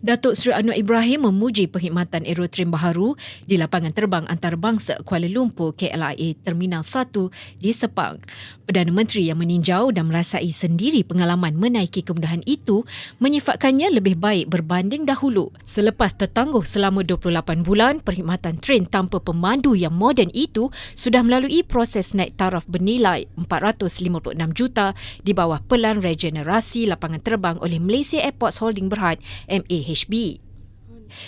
Datuk Seri Anwar Ibrahim memuji perkhidmatan aerotrain baharu di lapangan terbang antarabangsa Kuala Lumpur KLIA Terminal 1 di Sepang. Perdana Menteri yang meninjau dan merasai sendiri pengalaman menaiki kemudahan itu menyifatkannya lebih baik berbanding dahulu. Selepas tertangguh selama 28 bulan, perkhidmatan train tanpa pemandu yang moden itu sudah melalui proses naik taraf bernilai 456 juta di bawah pelan regenerasi lapangan terbang oleh Malaysia Airports Holding Berhad MAH HB.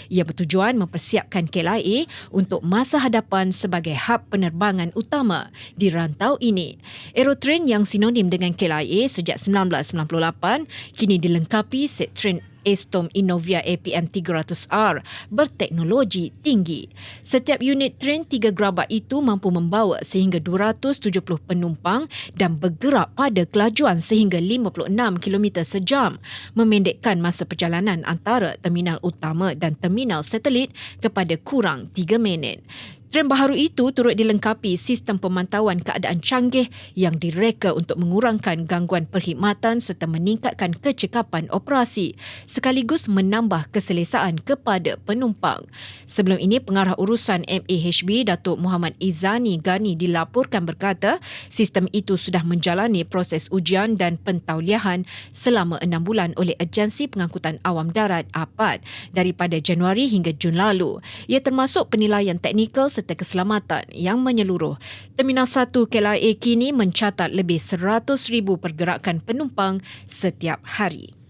Ia bertujuan mempersiapkan KLIA untuk masa hadapan sebagai hub penerbangan utama di rantau ini. Aerotrain yang sinonim dengan KLIA sejak 1998 kini dilengkapi set train Estom Innovia APM 300R berteknologi tinggi. Setiap unit train tiga gerabak itu mampu membawa sehingga 270 penumpang dan bergerak pada kelajuan sehingga 56 km sejam, memendekkan masa perjalanan antara terminal utama dan terminal satelit kepada kurang 3 minit. Tren baharu itu turut dilengkapi sistem pemantauan keadaan canggih yang direka untuk mengurangkan gangguan perkhidmatan serta meningkatkan kecekapan operasi sekaligus menambah keselesaan kepada penumpang. Sebelum ini, pengarah urusan MAHB Datuk Muhammad Izani Gani dilaporkan berkata sistem itu sudah menjalani proses ujian dan pentauliahan selama enam bulan oleh Agensi Pengangkutan Awam Darat APAD daripada Januari hingga Jun lalu. Ia termasuk penilaian teknikal serta keselamatan yang menyeluruh. Terminal 1 KLIA kini mencatat lebih 100,000 pergerakan penumpang setiap hari.